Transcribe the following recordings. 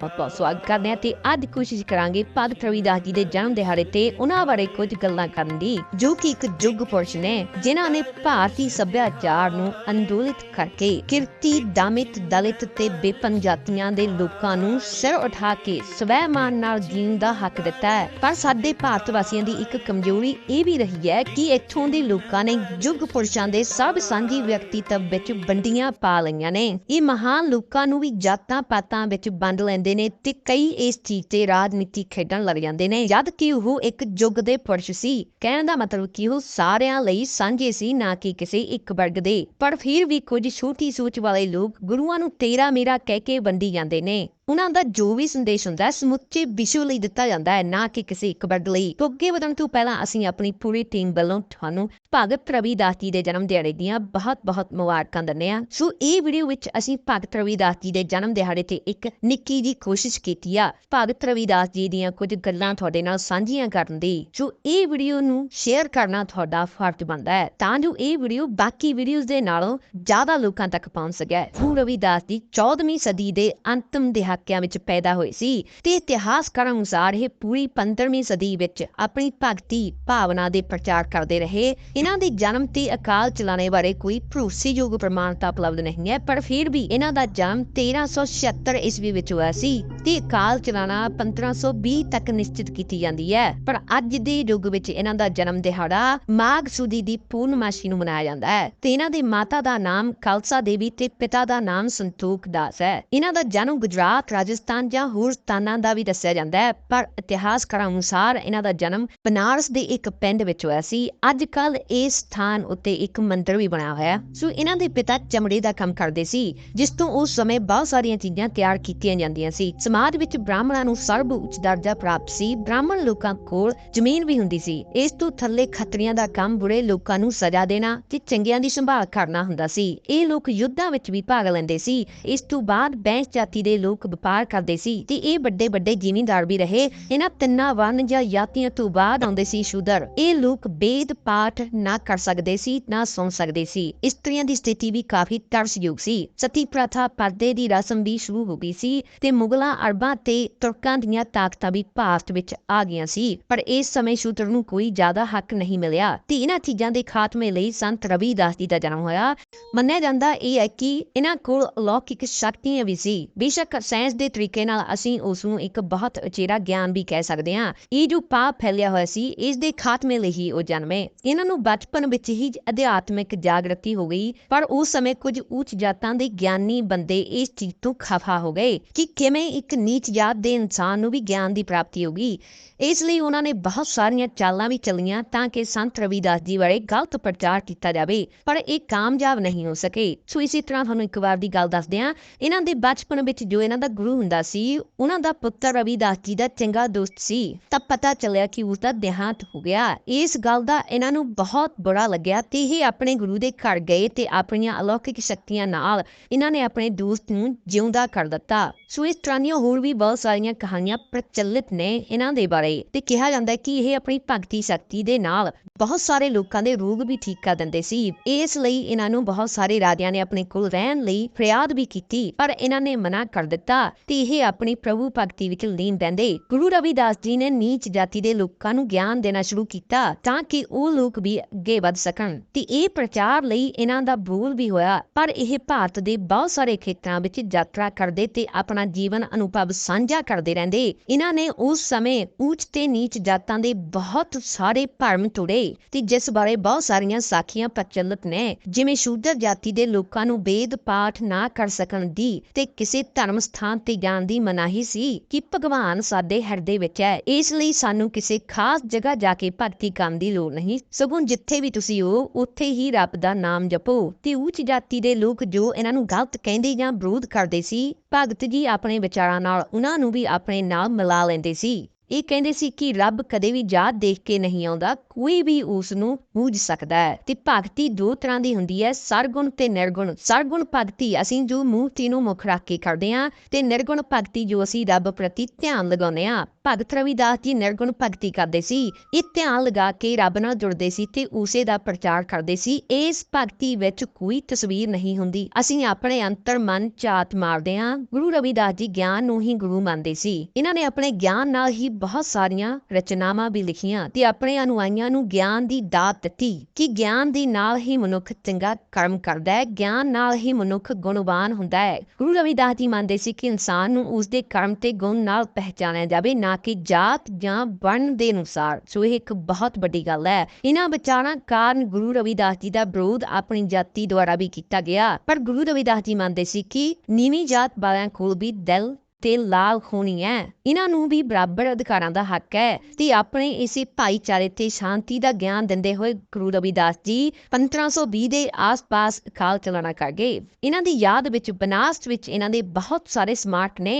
ਬਹੁਤ ਬਹੁਤ ਸਵਾਗਤ ਕਰਦੇ ਹਾਂ ਤੇ ਅੱਜ ਕੋਸ਼ਿਸ਼ ਕਰਾਂਗੇ ਭਗਤ ਰਵਿਦਾਸ ਜੀ ਦੇ ਜਨਮ ਦਿਹਾੜੇ ਤੇ ਉਹਨਾਂ ਬਾਰੇ ਕੁਝ ਗੱਲਾਂ ਕਰਨ ਦੀ ਜੋ ਕਿ ਇੱਕ ਯੁੱਗ ਪੁਰਸ਼ ਨੇ ਜਿਨ੍ਹਾਂ ਨੇ ਭਾਰਤੀ ਸੱਭਿਆਚਾਰ ਨੂੰ ਅੰਦੋਲਿਤ ਕਰਕੇ ਕਿਰਤੀ ਦਮਿਤ ਦਲਿਤ ਤੇ ਬੇਪਨ ਜਾਤੀਆਂ ਦੇ ਲੋਕਾਂ ਨੂੰ ਸਿਰ ਉਠਾ ਕੇ ਸਵੈਮਾਨ ਨਾਲ ਜੀਣ ਦਾ ਹੱਕ ਦਿੱਤਾ ਹੈ ਪਰ ਸਾਡੇ ਭਾਰਤ ਵਾਸੀਆਂ ਦੀ ਇੱਕ ਕਮਜ਼ੋਰੀ ਇਹ ਵੀ ਰਹੀ ਹੈ ਕਿ ਇੱਥੋਂ ਦੇ ਲੋਕਾਂ ਨੇ ਯੁੱਗ ਪੁਰਸ਼ਾਂ ਦੇ ਸਭ ਸਾਂਝੀ ਵਿਅਕਤੀਤਵ ਵਿੱਚ ਵੰਡੀਆਂ ਪਾ ਲਈਆਂ ਨੇ ਇਹ ਮਹਾਨ ਲੋਕਾਂ ਨੂੰ ਵੀ ਜਾਤਾਂ ਪਾਤਾਂ ਵਿੱਚ ਵੰਡ ਲੈਂਦੇ ਨੇ ਤੇ ਕਈ ਇਸ ਚੀਜ਼ ਤੇ ਰਾਜਨੀਤੀ ਖੇਡਣ ਲੱਗ ਜਾਂਦੇ ਨੇ। ਜਦ ਕਿ ਉਹ ਇੱਕ ਯੁੱਗ ਦੇ ਪੁਰਸ਼ ਸੀ। ਕਹਿਣ ਦਾ ਮਤਲਬ ਕਿ ਉਹ ਸਾਰਿਆਂ ਲਈ ਸਾਂਝੇ ਸੀ, ਨਾ ਕਿ ਕਿਸੇ ਇੱਕ ਵਰਗ ਦੇ। ਪਰ ਫਿਰ ਵੀ ਕੁਝ ਛੋਟੀ ਸੋਚ ਵਾਲੇ ਲੋਕ ਗੁਰੂਆਂ ਨੂੰ ਤੇਰਾ ਮੇਰਾ ਕਹਿ ਕੇ ਵੰਡੀ ਜਾਂਦੇ ਨੇ। ਉਹਨਾਂ ਦਾ ਜੋ ਵੀ ਸੰਦੇਸ਼ ਹੁੰਦਾ ਹੈ, ਸਮੁੱਚੇ ਵਿਸ਼ਵ ਲਈ ਦਿੱਤਾ ਜਾਂਦਾ ਹੈ, ਨਾ ਕਿ ਕਿਸੇ ਇੱਕ ਵਰਗ ਲਈ। ਤੋਂ ਅੱਗੇ ਵਧਣ ਤੋਂ ਪਹਿਲਾਂ ਅਸੀਂ ਆਪਣੀ ਪੂਰੀ ਟੀਮ ਵੱਲੋਂ ਤੁਹਾਨੂੰ ਭਗਤ ਰਵਿਦਾਸ ਜੀ ਦੇ ਜਨਮ ਦਿਹਾੜੇ ਦੀਆਂ ਬਹੁਤ-ਬਹੁਤ ਮੁਬਾਰਕਾਂ ਦਿੰਦੇ ਹਾਂ। ਸੋ ਇਹ ਵੀਡੀਓ ਵਿੱਚ ਅਸੀਂ ਭਗਤ ਰਵਿਦਾਸ ਜੀ ਦੇ ਜਨਮ ਦਿਹਾੜੇ ਤੇ ਇੱਕ ਨਿੱਕੀ ਜੀ ਕੋਸ਼ਿਸ਼ ਕੀਤੀ ਆ, ਭਗਤ ਰਵੀਦਾਸ ਜੀ ਦੀਆਂ ਕੁਝ ਗੱਲਾਂ ਤੁਹਾਡੇ ਨਾਲ ਸਾਂਝੀਆਂ ਕਰਨ ਦੀ। ਸੋ ਇਹ ਵੀਡੀਓ ਨੂੰ ਸ਼ੇਅਰ ਕਰਨਾ ਤੁਹਾਡਾ ਫਰਜ਼ ਬਣਦਾ ਹੈ, ਤਾਂ ਜੋ ਇਹ ਵੀਡੀਓ ਬਾਕੀ ਵੀਡੀਓਜ਼ ਦੇ ਨਾਲੋਂ ਜ਼ਿਆਦਾ ਲੋਕਾਂ ਤੱਕ ਪਹੁੰਚ ਸਕੇ। ਗੁਰੂ ਰਵਿਦਾਸ ਜੀ 14ਵੀਂ ਸਦੀ ਦੇ ਅੰਤਮ ਦਿਹਾੜੇ ਦਹਾਕਿਆਂ ਵਿੱਚ ਪੈਦਾ ਹੋਏ ਸੀ ਤੇ ਇਤਿਹਾਸਕਾਰਾਂ ਅਨੁਸਾਰ ਇਹ ਪੂਰੀ 15ਵੀਂ ਸਦੀ ਵਿੱਚ ਆਪਣੀ ਭਗਤੀ ਭਾਵਨਾ ਦੇ ਪ੍ਰਚਾਰ ਕਰਦੇ ਰਹੇ। ਇਹਨਾਂ ਦੇ ਜਨਮ ਤੇ ਅਕਾਲ ਚਲਾਣੇ ਬਾਰੇ ਕੋਈ ਭਰੋਸੇਯੋਗ ਪ੍ਰਮਾਣਤਾ ਉਪਲਬਧ ਨਹੀਂ ਹੈ, ਪਰ ਫਿਰ ਵੀ ਇਹਨਾਂ ਦਾ ਜਨਮ 1376 ਈਸਵੀ ਵਿੱਚ ਹੋਇਆ ਸੀ ਤੇ ਅਕਾਲ ਚਲਾਣਾ 1520 ਤੱਕ ਨਿਸ਼ਚਿਤ ਕੀਤੀ ਜਾਂਦੀ ਹੈ। ਪਰ ਅੱਜ ਦੇ ਯੁੱਗ ਵਿੱਚ ਇਹਨਾਂ ਦਾ ਜਨਮ ਦਿਹਾੜਾ ਮਾਘ ਸੁਦੀ ਦੀ ਪੂਰਨਮਾਸ਼ੀ ਨੂੰ ਮਨਾਇਆ ਜਾਂਦਾ ਹੈ ਤੇ ਇਹਨਾਂ ਦੇ ਮਾਤਾ ਦਾ ਨਾਮ ਖਾਲਸਾ ਦੇਵੀ ਤੇ ਪਿਤਾ ਦਾ ਨਾਮ ਸੰਤੋਖ ਦਾਸ ਹੈ। ਇਹਨਾਂ ਦਾ ਜਨਮ ਗੁਜਰਾਤ ਰਾਜਸਥਾਨ ਜਾਂ ਹੋਰ ਸਥਾਨਾਂ ਦਾ ਵੀ ਦੱਸਿਆ ਜਾਂਦਾ ਹੈ, ਪਰ ਇਤਿਹਾਸਕਾਰਾਂ ਅਨੁਸਾਰ ਇਹਨਾਂ ਦਾ ਜਨਮ ਬਨਾਰਸ ਦੇ ਇੱਕ ਪਿੰਡ ਵਿੱਚ ਹੋਇਆ ਸੀ। ਅੱਜ ਕੱਲ ਇਸ ਸਥਾਨ ਉੱਤੇ ਇੱਕ ਮੰਦਿਰ ਵੀ ਬਣਿਆ ਹੋਇਆ ਸੋ ਇਹਨਾਂ ਦੇ ਪਿਤਾ ਚਮੜੇ ਦਾ ਕੰਮ ਕਰਦੇ ਸੀ, ਜਿਸ ਤੋਂ ਉਸ ਸਮੇਂ ਬਹੁਤ ਸਾਰੀਆਂ ਚੀਜ਼ਾਂ ਤਿਆਰ ਕੀਤੀਆਂ ਜਾਂਦੀਆਂ ਸੀ। ਸਮਾਜ ਵਿੱਚ ਬ੍ਰਾਹਮਣਾਂ ਨੂੰ ਸਰਬ ਉੱਚ ਦਰਜਾ ਪ੍ਰਾਪਤ ਸੀ। ਬ੍ਰਾਹਮਣ ਲੋਕਾਂ ਕੋਲ ਜ਼ਮੀਨ ਵੀ ਹੁੰਦੀ ਸੀ। ਇਸ ਤੋਂ ਥੱਲੇ ਖੱਤਰੀਆਂ ਦਾ ਕੰਮ ਬੁਰੇ ਲੋਕਾਂ ਨੂੰ ਸਜ਼ਾ ਦੇਣਾ ਤੇ ਚੰਗਿਆਂ ਦੀ ਸੰਭਾਲ ਕਰਨਾ ਹੁੰਦਾ ਸੀ। ਇਹ ਲੋਕ ਯੁੱਧਾਂ ਵਿੱਚ ਵੀ ਭਾਗ ਲੈਂਦੇ ਸੀ। ਇਸ ਤੋਂ ਬਾਅਦ ਬੈਂਸ ਜਾਤੀ ਦੇ ਲੋਕ ਵਪਾਰ ਕਰਦੇ ਸੀ ਤੇ ਇਹ ਵੱਡੇ ਵੱਡੇ ਜ਼ਿਮੀਂਦਾਰ ਵੀ ਰਹੇ। ਇਹਨਾਂ ਤਿੰਨਾਂ ਵਰਨ ਜਾਂ ਜਾਤੀਆਂ ਤੋਂ ਬਾਅਦ ਆਉਂਦੇ ਸੀ ਸ਼ੂਦਰ। ਇਹ ਲੋਕ ਵੇਦ ਪਾਠ ਨਾ ਕਰ ਸਕਦੇ ਸੀ, ਨਾ ਸੁਣ ਸਕਦੇ ਸੀ। ਇਸਤਰੀਆਂ ਦੀ ਸਥਿਤੀ ਵੀ ਕਾਫੀ ਤਰਸਯੋਗ ਸੀ। ਸਤੀ ਪ੍ਰਥਾ ਪਰਦੇ ਦੀ ਰਸਮ ਵੀ ਸ਼ੁਰੂ ਹੋ ਗਈ ਸੀ ਤੇ ਮੁਗਲਾਂ ਅਰਬਾਂ ਤੇ ਤੁਰਕਾਂ ਦੀਆਂ ਤਾਕਤਾਂ ਵੀ ਭਾਰਤ ਵਿੱਚ ਆ ਗਈਆਂ ਸੀ। ਪਰ ਇਸ ਸਮੇਂ ਸ਼ੂਦਰ ਨੂੰ ਕੋਈ ਜ਼ਿਆਦਾ ਹੱਕ ਨਹੀਂ ਮਿਲਿਆ ਤੇ ਇਹਨਾਂ ਚੀਜ਼ਾਂ ਦੇ ਖਾਤਮੇ ਲਈ ਸੰਤ ਰਵੀਦਾਸ ਜੀ ਦਾ ਜਨਮ ਹੋਇਆ। ਮੰਨਿਆ ਜਾਂਦਾ ਇਹ ਹੈ ਕਿ ਇਹਨਾਂ ਕੋਲ ਅਲੌਕਿਕ ਸ਼ਕਤੀਆਂ ਵੀ ਸੀ। ਬੇਸ਼ੱਕ ਸਾਇੰਸ ਦੇ ਤਰੀਕੇ ਨਾਲ ਅਸੀਂ ਉਸ ਨੂੰ ਇੱਕ ਬਹੁਤ ਅਚੇਰਾ ਗਿਆਨ ਵੀ ਕਹਿ ਸਕਦੇ ਹਾਂ। ਇਹ ਜੋ ਪਾਪ ਫੈਲਿਆ ਹੋਇਆ ਸੀ, ਇਸ ਦੇ ਖਾਤਮੇ ਲਈ ਹੀ ਉਹ ਜਨਮੇ ਇਹਨਾਂ ਨੂੰ ਬਚਪਨ ਵਿੱਚ ਹੀ ਅਧਿਆਤਮਿਕ ਜਾਗਰਤੀ ਹੋ ਗਈ, ਪਰ ਉਸ ਸਮੇਂ ਕੁਝ ਉੱਚ ਜਾਤਾਂ ਦੇ ਗਿਆਨੀ ਬੰਦੇ ਇਸ ਚੀਜ਼ ਤੋਂ ਖਫਾ ਹੋ ਗਏ ਕਿ ਕਿਵੇਂ ਇੱਕ ਨੀਚ ਜਾਤ ਦੇ ਇਨਸਾਨ ਨੂੰ ਵੀ ਗਿਆਨ ਦੀ ਪ੍ਰਾਪਤੀ ਹੋਗੀ ਇਸ ਲਈ ਉਹਨਾਂ ਨੇ ਬਹੁਤ ਸਾਰੀਆਂ ਚਾਲਾਂ ਵੀ ਚੱਲੀਆਂ ਤਾਂ ਕਿ ਸੰਤ ਰਵਿਦਾਸ ਜੀ ਬਾਰੇ ਗਲਤ ਪ੍ਰਚਾਰ ਕੀਤਾ ਜਾਵੇ, ਪਰ ਇਹ ਕਾਮਯਾਬ ਨਹੀਂ ਹੋ ਸਕੇ। ਸੋ ਇਸੇ ਤਰ੍ਹਾਂ ਤੁਹਾਨੂੰ ਇੱਕ ਵਾਰ ਦੀ ਗੱਲ ਦੱਸਦੇ ਹਾਂ। ਇਹਨਾਂ ਦੇ ਬਚਪਨ ਵਿੱਚ ਜੋ ਇਹਨਾਂ ਦਾ ਗੁਰੂ ਹੁੰਦਾ ਸੀ, ਉਹਨਾਂ ਦਾ ਪੁੱਤਰ ਰਵਿਦਾਸ ਜੀ ਦਾ ਚੰਗਾ ਦੋਸਤ ਸੀ। ਤਾਂ ਪਤਾ ਚੱਲਿਆ ਕਿ ਉਸ ਦਾ ਦੇਹਾਂਤ ਹੋ ਗਿਆ। ਇਸ ਗੱਲ ਦਾ ਇਹਨਾਂ ਨੂੰ ਬਹੁਤ ਬੁਰਾ ਲੱਗਿਆ ਤੇ ਇਹ ਆਪਣੇ ਗੁਰੂ ਦੇ ਘਰ ਗਏ ਤੇ ਆਪਣੀਆਂ ਅਲੌਕਿਕ ਸ਼ਕਤੀਆਂ ਨਾਲ ਇਹਨਾਂ ਨੇ ਆਪਣੇ ਦੋਸਤ ਨੂੰ ਜਿਉਂਦਾ ਕਰ ਦਿੱਤਾ। ਸੋ ਇਸ ਤਰ੍ਹਾਂ ਦੀਆਂ ਹੋਰ ਵੀ ਬਹੁਤ ਸਾਰੀਆਂ ਕਹਾਣੀਆਂ ਪ੍ਰਚਲਿਤ ਨੇ ਇਹਨਾਂ ਦੇ ਬਾਰੇ ਤੇ ਕਿਹਾ ਜਾਂਦਾ ਹੈ ਕਿ ਇਹ ਆਪਣੀ ਭਗਤੀ ਸ਼ਕਤੀ ਦੇ ਨਾਲ ਬਹੁਤ ਸਾਰੇ ਲੋਕਾਂ ਦੇ ਰੋਗ ਵੀ ਠੀਕ ਕਰ ਦਿੰਦੇ ਸੀ। ਇਸ ਲਈ ਇਹਨਾਂ ਨੂੰ ਬਹੁਤ ਸਾਰੇ ਰਾਜਿਆਂ ਨੇ ਆਪਣੇ ਕੋਲ ਰਹਿਣ ਲਈ ਫਰਿਆਦ ਵੀ ਕੀਤੀ, ਪਰ ਇਹਨਾਂ ਨੇ ਮਨਾ ਕਰ ਦਿੱਤਾ। ਤੇ ਇਹ ਆਪਣੀ ਪ੍ਰਭੂ ਭਗਤੀ ਵਿੱਚ ਲੀਨ ਰਹਿੰਦੇ। ਗੁਰੂ ਰਵਿਦਾਸ ਜੀ ਨੇ ਨੀਚ ਜਾਤੀ ਦੇ ਲੋਕਾਂ ਨੂੰ ਗਿਆਨ ਦੇਣਾ ਸ਼ੁਰੂ ਕੀਤਾ ਤਾਂ ਕਿ ਉਹ ਲੋਕ ਵੀ ਅੱਗੇ ਵਧ ਸਕਣ। ਤੇ ਇਹ ਪ੍ਰਚਾਰ ਲਈ ਇਹਨਾਂ ਦਾ ਬੋਲ ਵੀ ਹੋਇਆ, ਪਰ ਇਹ ਭਾਰਤ ਦੇ ਬਹੁਤ ਸਾਰੇ ਖੇਤਰਾਂ ਵਿੱਚ ਯਾਤਰਾ ਕਰਦੇ ਤੇ ਆਪਣਾ ਜੀਵਨ ਅਨੁਭਵ ਸਾਂਝਾ ਕਰਦੇ ਰਹਿੰਦੇ। ਇਹਨਾਂ ਨੇ ਉਸ ਸਮੇਂ ਉੱਚ ਤੇ ਨੀਚ ਜਾਤਾਂ ਦੇ ਬਹੁਤ ਸਾਰੇ ਭਰਮ ਤੋੜੇ ਤੇ ਜਿਸ ਬਾਰੇ ਬਹੁਤ ਸਾਰੀਆਂ ਸਾਖੀਆਂ ਪ੍ਰਚਲਿਤ ਨੇ, ਜਿਵੇਂ ਸ਼ੂਦਰ ਜਾਤੀ ਦੇ ਲੋਕਾਂ ਨੂੰ ਵੇਦ ਪਾਠ ਨਾ ਕਰ ਸਕਣ ਦੀ ਤੇ ਕਿਸੇ ਧਰਮ ਸਥਾਨ ਤੇ ਜਾਣ ਦੀ ਮਨਾਹੀ ਸੀ ਕਿ ਭਗਵਾਨ ਸਾਡੇ ਹਿਰਦੇ ਵਿੱਚ ਹੈ। ਇਸ ਲਈ ਸਾਨੂੰ ਕਿਸੇ ਖਾਸ ਜਗ੍ਹਾ ਜਾ ਕੇ ਭਗਤੀ ਕਰਨ ਦੀ ਲੋੜ ਨਹੀਂ। ਸਗੋਂ ਜਿੱਥੇ ਵੀ ਤੁਸੀਂ ਹੋ, ਉੱਥੇ ਹੀ ਰੱਬ ਦਾ ਨਾਮ ਜਪੋ। ਤੇ ਉੱਚ ਜਾਤੀ ਦੇ ਲੋਕ ਜੋ ਇਹਨਾਂ ਨੂੰ ਗਲਤ ਕਹਿੰਦੇ ਜਾਂ ਵਿਰੋਧ ਕਰਦੇ ਸੀ, ਭਗਤ ਜੀ ਆਪਣੇ ਵਿਚਾਰਾਂ ਨਾਲ ਉਹਨਾਂ ਨੂੰ ਵੀ ਆਪਣੇ ਨਾਲ ਮਿਲਾ ਲੈਂਦੇ ਸੀ। ਇਹ ਕਹਿੰਦੇ ਸੀ ਕਿ ਰੱਬ ਕਦੇ ਵੀ ਜਾਤ ਦੇਖ ਕੇ ਨਹੀਂ ਆਉਂਦਾ, ਕੋਈ ਵੀ ਉਸ ਨੂੰ ਬੂਝ ਸਕਦਾ ਹੈ। ਤੇ ਭਗਤੀ ਦੋ ਤਰ੍ਹਾਂ ਦੀ ਹੁੰਦੀ ਹੈ, ਸਰਗੁਣ ਤੇ ਨਿਰਗੁਣ। ਸਰਗੁਣ ਭਗਤੀ ਅਸੀਂ ਜੋ ਮੂਰਤੀ ਨੂੰ ਮੁੱਖ ਰੱਖ ਕੇ ਕਰਦੇ ਹਾਂ ਤੇ ਨਿਰਗੁਣ ਭਗਤੀ ਜੋ ਅਸੀਂ ਰੱਬ ਪ੍ਰਤੀ ਧਿਆਨ ਲਗਾਉਂਦੇ ਹਾਂ। ਭਗਤ ਰਵਿਦਾਸ ਜੀ ਨਿਰਗੁਣ ਭਗਤੀ ਕਰਦੇ ਸੀ। ਇਹ ਧਿਆਨ ਲਗਾ ਕੇ ਰੱਬ ਨਾਲ ਜੁੜਦੇ ਸੀ ਤੇ ਉਸੇ ਦਾ ਪ੍ਰਚਾਰ ਕਰਦੇ ਸੀ। ਇਸ ਭਗਤੀ ਵਿੱਚ ਕੋਈ ਤਸਵੀਰ ਨਹੀਂ ਹੁੰਦੀ। ਅਸੀਂ ਆਪਣੇ ਅੰਤਰ ਮਨ ਝਾਤ ਮਾਰਦੇ ਹਾਂ। ਗੁਰੂ ਰਵਿਦਾਸ ਜੀ ਗਿਆਨ ਨੂੰ ਹੀ ਗੁਰੂ ਮੰਨਦੇ ਸੀ। ਇਹਨਾਂ ਨੇ ਆਪਣੇ ਗਿਆਨ ਨਾਲ ਹੀ ਬਹੁਤ ਸਾਰੀਆਂ ਰਚਨਾਵਾਂ ਵੀ ਲਿਖੀਆਂ ਤੇ ਆਪਣੇ ਅਨੁਆਈਆਂ ਨੂੰ ਗਿਆਨ ਦੀ ਦਾਤ ਦਿੱਤੀ ਕਿ ਗਿਆਨ ਦੇ ਨਾਲ ਹੀ ਮਨੁੱਖ ਚੰਗਾ ਕਰਮ ਕਰਦਾ ਹੈ, ਗਿਆਨ ਨਾਲ ਹੀ ਮਨੁੱਖ ਗੁਣਵਾਨ ਹੁੰਦਾ ਹੈ। ਗੁਰੂ ਰਵਿਦਾਸ ਜੀ ਮੰਨਦੇ ਸੀ ਕਿ ਇਨਸਾਨ ਨੂੰ ਉਸਦੇ ਕਰਮ ਤੇ ਗੁਣ ਨਾਲ ਪਹਿਚਾਨਿਆ ਜਾਵੇ, ਨਾ ਕਿ ਜਾਤ ਜਾਂ ਵਰਣ ਦੇ ਅਨੁਸਾਰ। ਸੋ ਇਹ ਇੱਕ ਬਹੁਤ ਵੱਡੀ ਗੱਲ ਹੈ। ਇਹਨਾਂ ਵਿਚਾਰਾਂ ਕਾਰਨ ਗੁਰੂ ਰਵਿਦਾਸ ਜੀ ਦਾ ਵਿਰੋਧ ਆਪਣੀ ਜਾਤੀ ਦੁਆਰਾ ਵੀ ਕੀਤਾ ਗਿਆ। ਪਰ ਗੁਰੂ ਰਵਿਦਾਸ ਜੀ ਮੰਨਦੇ ਸੀ ਕਿ ਨੀਵੀਂ ਜਾਤ ਵਾਲਿਆਂ ਕੋਲ ਵੀ ਦਿਲ ਤੇ ਲਾਲ ਹੋਣੀ ਹੈ ਇਹਨਾਂ ਨੂੰ ਵੀ ਬਰਾਬਰ ਅਧਿਕਾਰਾਂ ਦਾ ਹੱਕ ਹੈ ਤੇ ਆਪਣੇ ਇਸੇ ਭਾਈਚਾਰੇ ਤੇ ਸ਼ਾਂਤੀ ਦਾ ਗਿਆਨ ਦਿੰਦੇ ਹੋਏ ਗੁਰੂ ਰਵਿਦਾਸ ਜੀ 1520 ਦੇ ਆਸ-ਪਾਸ ਅਕਾਲ ਚਲਾਣਾ ਕਰ ਗਏ। ਇਹਨਾਂ ਦੀ ਯਾਦ ਵਿੱਚ ਬਨਾਸਟ ਵਿੱਚ ਇਹਨਾਂ ਦੇ ਬਹੁਤ ਸਾਰੇ ਸਮਾਰਟ ਨੇ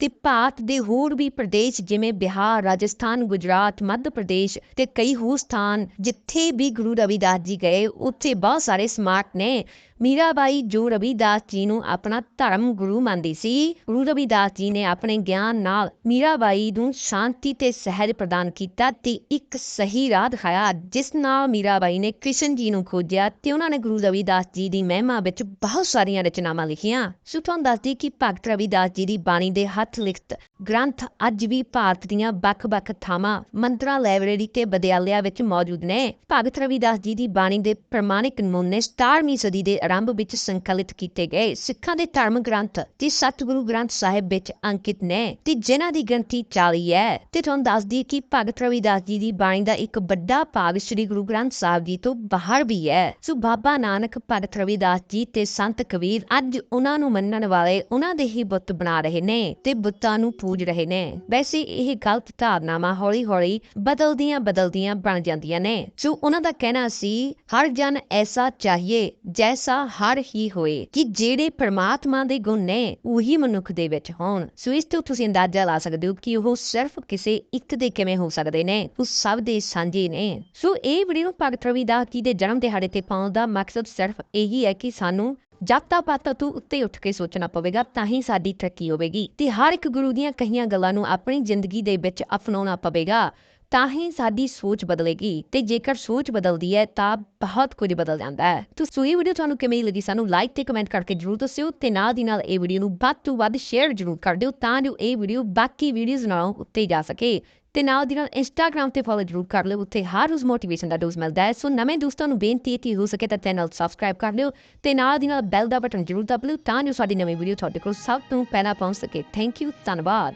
ਤੇ ਭਾਰਤ ਦੇ ਹੋਰ ਵੀ ਪ੍ਰਦੇਸ਼ ਜਿਵੇਂ ਬਿਹਾਰ, ਰਾਜਸਥਾਨ, ਗੁਜਰਾਤ, ਮੱਧ ਪ੍ਰਦੇਸ਼ ਤੇ ਕਈ ਹੋਰ ਸਥਾਨ ਜਿੱਥੇ ਵੀ ਗੁਰੂ ਰਵਿਦਾਸ ਜੀ ਗਏ, ਉੱਥੇ ਬਹੁਤ ਸਾਰੇ ਸਮਾਰਟ ਨੇ। ਮੀਰਾਬਾਈ ਜੋ ਰਵਿਦਾਸ ਜੀ ਨੂੰ ਆਪਣਾ ਧਰਮ ਗੁਰੂ ਮੰਨਦੀ ਸੀ, ਗੁਰੂ ਰਵੀਦਾਸ ਜੀ ਨੇ ਆਪਣੇ ਗਿਆਨ ਨਾਲ ਮੀਰਾਬਾਈ ਨੂੰ ਸ਼ਾਂਤੀ ਤੇ ਸਹਿਜ ਪ੍ਰਦਾਨ ਕੀਤਾ ਤੇ ਇੱਕ ਸਹੀ ਰਾਹ ਦਿਖਾਇਆ, ਜਿਸ ਨਾਲ ਮੀਰਾਬਾਈ ਨੇ ਕ੍ਰਿਸ਼ਨ ਜੀ ਨੂੰ ਖੋਜਿਆ ਤੇ ਉਹਨਾਂ ਨੇ ਗੁਰੂ ਰਵਿਦਾਸ ਜੀ ਦੀ ਮਹਿਮਾ ਵਿੱਚ ਬਹੁਤ ਸਾਰੀਆਂ ਰਚਨਾਵਾਂ ਲਿਖੀਆਂ। ਸੋ ਤੁਹਾਨੂੰ ਦੱਸਦੀ ਕਿ ਭਗਤ ਰਵੀਦਾਸ ਜੀ ਦੀ ਬਾਣੀ ਦੇ ਹੱਥ ਲਿਖਤ ਗ੍ਰੰਥ ਅੱਜ ਵੀ ਭਾਰਤ ਦੀਆਂ ਵੱਖ-ਵੱਖ ਥਾਵਾਂ ਮੰਤਰਾ ਲਾਇਬ੍ਰੇਰੀ ਤੇ ਵਿਦਿਆਲਿਆ ਵਿੱਚ ਮੌਜੂਦ ਨੇ। ਭਗਤ ਰਵੀਦਾਸ ਜੀ ਦੀ ਬਾਣੀ ਦੇ ਪ੍ਰਮਾਣਿਕ ਨਮੂਨੇ 17ਵੀਂ ਸਦੀ ਦੇ ਆਰੰਭ ਵਿੱਚ ਸੰਕਲਿਤ ਕੀਤੇ ਗਏ ਸਿੱਖਾਂ ਦੇ ਧਰਮ ਗ੍ਰੰਥ ਤੇ ਸਤਿਗੁਰੂ ਗ੍ਰੰਥ ਸਾਹਿਬ ਵਿੱਚ ਅੰਕਿਤ ਨੇ ਤੇ ਜਿਨ੍ਹਾਂ ਦੀ ਗ੍ਰੰਥੀ 40 ਹੈ ਤੇ ਤੁਹਾਨੂੰ ਦੱਸਦੀ ਕਿ ਭਗਤ ਰਵਿਦਾਸ ਜੀ ਦੀ ਬਾਣੀ ਦਾ ਇੱਕ ਵੱਡਾ ਭਾਗ ਸ੍ਰੀ ਗੁਰੂ ਗ੍ਰੰਥ ਸਾਹਿਬ ਜੀ ਤੋਂ ਬਾਹਰ ਵੀ ਹੈ। ਸੋ ਬਾਬਾ ਨਾਨਕ, ਭਗਤ ਰਵਿਦਾਸ ਜੀ ਤੇ ਸੰਤ ਕਬੀਰ ਅੱਜ ਉਹਨਾਂ ਨੂੰ ਮੰਨਣ ਵਾਲੇ ਉਹਨਾਂ ਦੇ ਹੀ ਬੁੱਤ ਬਣਾ ਰਹੇ ਨੇ ਤੇ ਬੁੱਤਾਂ ਨੂੰ ਪੂਜ ਰਹੇ ਨੇ। ਵੈਸੇ ਇਹ ਗਲਤ ਧਾਰਨਾਵਾਂ ਹੌਲੀ-ਹੌਲੀ ਬਦਲਦੀਆਂ ਬਦਲਦੀਆਂ ਬਣ ਜਾਂਦੀਆਂ ਨੇ। ਸੋ ਉਹਨਾਂ ਦਾ ਕਹਿਣਾ ਸੀ, ਹਰ ਜਨ ਐਸਾ ਚਾਹੀਏ, ਜੈਸਾ ਹਰ ਹੀ ਹੋਏ ਕਿ ਜਿਹੜੇ ਪ੍ਰਮਾਤਮਾ ਦੇ ਗੁਣ ਨੇ, ਉਹੀ ਮਨੁੱਖ ਦੇ ਵਿੱਚ ਹੋਣ। ਸੋ ਇਸ ਤੋਂ ਤੁਸੀਂ ਅੰਦਾਜ਼ਾ ਲਾ ਸਕਦੇ ਹੋ ਕਿ ਉਹ ਸਿਰਫ ਕਿਸੇ ਇੱਕ ਦੇ ਕਿਵੇਂ ਹੋ ਸਕਦੇ ਨੇ, ਉਹ ਸਭ ਦੇ ਸਾਂਝੇ ਨੇ। ਸੋ ਇਹ ਵੀਡੀਓ ਭਗਤ ਰਵਿਦਾਸ ਜੀ ਦੇ ਜਨਮ ਦਿਹਾੜੇ ਤੇ ਪਾਉਣ ਦਾ ਮਕਸਦ ਸਿਰਫ ਇਹੀ ਹੈ ਕਿ ਸਾਨੂੰ ਜਾਤਾ ਪਾਤਾ ਤੋਂ ਉੱਤੇ ਉੱਠ ਕੇ ਸੋਚਣਾ ਪਵੇਗਾ, ਤਾਂ ਹੀ ਸਾਡੀ ਤਰੱਕੀ ਹੋਵੇਗੀ। ਤੇ ਹਰ ਇੱਕ ਗੁਰੂ ਦੀਆਂ ਕਹੀਆਂ ਗੱਲਾਂ ਨੂੰ ਆਪਣੀ ਜ਼ਿੰਦਗੀ ਦੇ ਵਿੱਚ ਅਪਣਾਉਣਾ ਪਵੇਗਾ। ਤਾਂ ਹੀ ਸਾਡੀ ਸੋਚ ਬਦਲੇਗੀ ਤੇ ਜੇਕਰ ਸੋਚ ਬਦਲਦੀ ਹੈ ਤਾਂ ਬਹੁਤ ਕੁਝ ਬਦਲ ਜਾਂਦਾ ਹੈ। ਤੁਸੀਂ ਇਹ ਵੀਡੀਓ ਤੁਹਾਨੂੰ ਕਿਵੇਂ ਲੱਗੀ ਸਾਨੂੰ ਲਾਈਕ ਤੇ ਕਮੈਂਟ ਕਰਕੇ ਜਰੂਰ ਦੱਸਿਓ ਤੇ ਨਾਲ ਦੀ ਨਾਲ ਇਹ ਵੀਡੀਓ ਨੂੰ ਵੱਧ ਤੋਂ ਵੱਧ ਸ਼ੇਅਰ ਜਰੂਰ ਕਰ ਦਿਓ ਤਾਂ ਜੋ ਇਹ ਵੀਡੀਓ ਬਾਕੀ ਵੀਡੀਓਜ਼ ਨਾਲੋਂ ਉੱਤੇ ਜਾ ਸਕੇ। ਤੇ ਨਾਲ ਦੀ ਨਾਲ ਇੰਸਟਾਗ੍ਰam ਤੇ ਫੋਲੋ ਜਰੂਰ ਕਰ ਲਿਓ, ਉੱਥੇ ਹਰ ਰੋਜ਼ ਮੋਟੀਵੇਸ਼ਨ ਦਾ ਡੋਜ਼ ਮਿਲਦਾ ਹੈ। ਸੋ ਨਵੇਂ ਦੋਸਤਾਂ ਨੂੰ ਬੇਨਤੀ ਹੈ ਕਿ ਹੋ ਸਕੇ ਤਾਂ ਚੈਨਲ ਸਬਸਕ੍ਰਾਈਬ ਕਰ ਲਿਓ ਤੇ ਨਾਲ ਦੀ ਨਾਲ ਬੈਲ ਦਾ ਬਟਨ ਜਰੂਰ ਦਬ ਲਿਓ ਤਾਂ ਜੋ ਸਾਡੀ ਨਵੀਂ ਵੀਡੀਓ ਤੁਹਾਡੇ ਕੋਲ ਸਭ ਤੋਂ ਪਹਿਲਾਂ ਪਹੁੰਚ ਸਕੇ। ਥੈਂਕ ਯੂ ਧੰਨਵਾਦ।